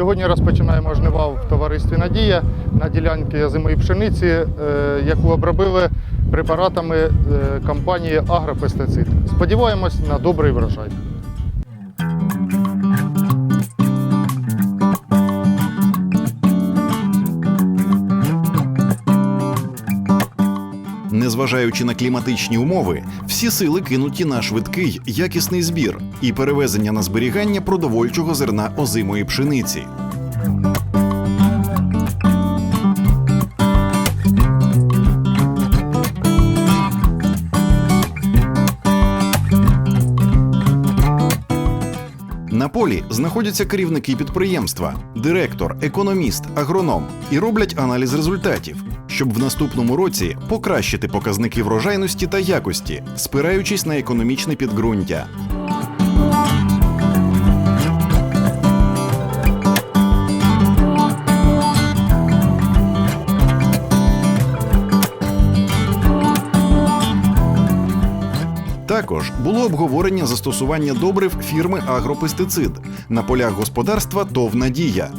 Сьогодні розпочинаємо жнива в товаристві Надія на ділянці зимої пшениці, е, яку обробили препаратами е, компанії Агропестицид. Сподіваємось на добрий врожай. Незважаючи на кліматичні умови, всі сили кинуті на швидкий, якісний збір і перевезення на зберігання продовольчого зерна озимої пшениці. На полі знаходяться керівники підприємства, директор, економіст, агроном і роблять аналіз результатів, щоб в наступному році покращити показники врожайності та якості, спираючись на економічне підґрунтя. Також було обговорення застосування добрив фірми Агропестицид на полях господарства ТОВ Надія.